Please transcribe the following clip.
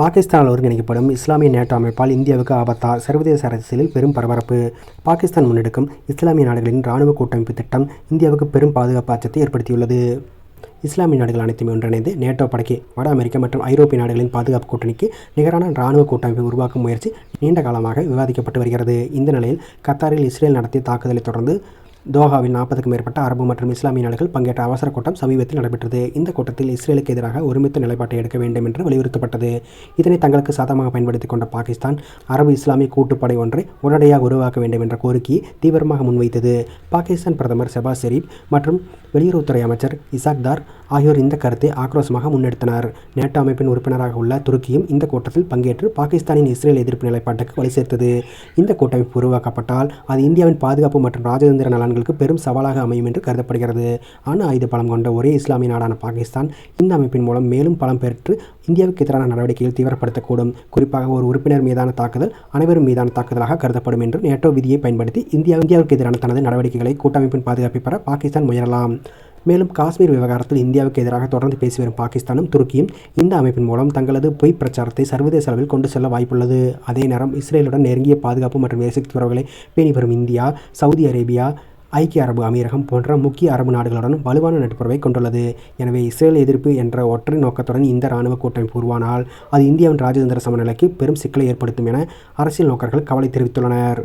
பாகிஸ்தானால் ஒருங்கிணைக்கப்படும் இஸ்லாமிய நேட்டோ அமைப்பால் இந்தியாவுக்கு ஆபத்தா? சர்வதேச அரசியலில் பெரும் பரபரப்பு. பாகிஸ்தான் முன்னெடுக்கும் இஸ்லாமிய நாடுகளின் இராணுவ கூட்டமைப்பு திட்டம் இந்தியாவுக்கு பெரும் பாதுகாப்பு அச்சத்தை ஏற்படுத்தியுள்ளது. இஸ்லாமிய நாடுகள் அனைத்துமே ஒன்றிணைந்து நேட்டோ படைக்கு வட அமெரிக்கா மற்றும் ஐரோப்பிய நாடுகளின் பாதுகாப்பு கூட்டணிக்கு நிகரான ராணுவ கூட்டமைப்பை உருவாக்கும் முயற்சி நீண்ட காலமாக விவாதிக்கப்பட்டு வருகிறது. இந்த நிலையில் கத்தாரில் இஸ்ரேல் நடத்திய தாக்குதலை தொடர்ந்து தோஹாவில் நாற்பதுக்கும் மேற்பட்ட அரபு மற்றும் இஸ்லாமிய நாடுகள் பங்கேற்ற அவசர கூட்டம் சமீபத்தில் நடைபெற்றது. இந்த கூட்டத்தில் இஸ்ரேலுக்கு எதிராக ஒருமித்த நிலைப்பாட்டை எடுக்க வேண்டும் என்று வலியுறுத்தப்பட்டது. இதனை தங்களுக்கு சாதகமாக பயன்படுத்திக் கொண்ட பாகிஸ்தான் அரபு இஸ்லாமிய கூட்டுப்படை ஒன்றை உடனடியாக உருவாக்க வேண்டும் என்ற கோரிக்கையை தீவிரமாக முன்வைத்தது. பாகிஸ்தான் பிரதமர் செபாஸ் ஷெரீப் மற்றும் வெளியுறவுத்துறை அமைச்சர் இசாக் தார் ஆகியோர் இந்த கருத்தை ஆக்ரோஷமாக முன்னெடுத்தனர். நேட்டோ அமைப்பின் உறுப்பினராக உள்ள துருக்கியும் இந்த கூட்டத்தில் பங்கேற்று பாகிஸ்தானின் இஸ்ரேல் எதிர்ப்பு நிலைப்பாட்டுக்கு வழி சேர்த்தது இந்த கூட்டமைப்பு உருவாக்கப்பட்டால் அது இந்தியாவின் பாதுகாப்பு மற்றும் ராஜதந்திர ஆண்களுக்கு பெரும் சவாலாக அமையும் என்று கருதப்படுகிறது. அணு ஆயுத பலம் கொண்ட ஒரே இஸ்லாமிய நாடான பாகிஸ்தான் இந்த அமைப்பின் மூலம் மேலும் பலம் பெற்று இந்தியாவுக்கு எதிரான நடவடிக்கையில் தீவிரப்படுத்தக்கூடும். குறிப்பாக ஒரு உறுப்பினர் மீதான தாக்குதல் அனைவரும் மீதான தாக்குதலாக கருதப்படும் என்று நேட்டோ விதியை பயன்படுத்தி இந்தியா இந்தியாவுக்கு எதிரான தனது நடவடிக்கைகளை கூட்டமைப்பின் பாதுகாப்பை பெற பாகிஸ்தான் முயறலாம் மேலும் காஷ்மீர் விவகாரத்தில் இந்தியாவுக்கு எதிராக தொடர்ந்து பேசி வரும் பாகிஸ்தானும் துருக்கியும் இந்த அமைப்பின் மூலம் தங்களது பொய் பிரச்சாரத்தை சர்வதேச அளவில் கொண்டு செல்ல வாய்ப்புள்ளது. அதே நேரம் இஸ்ரேலுடன் நெருங்கிய பாதுகாப்பு மற்றும் எரிசக்தி உறவுகளை பேணி வரும் இந்தியா சவுதி அரேபியா ஐக்கிய அரபு அமீரகம் போன்ற முக்கிய அரபு நாடுகளுடன் வலுவான நட்புறவை கொண்டுள்ளது. எனவே இஸ்ரேல் எதிர்ப்பு என்ற ஒற்றை நோக்கத்துடன் இந்த இராணுவ கூட்டமைப்பு உருவானால் அது இந்தியாவின் ராஜதந்திர சமநிலைக்கு பெரும் சிக்கலை ஏற்படுத்தும் என அரசியல் நோக்கர்கள் கவலை தெரிவித்துள்ளனர்.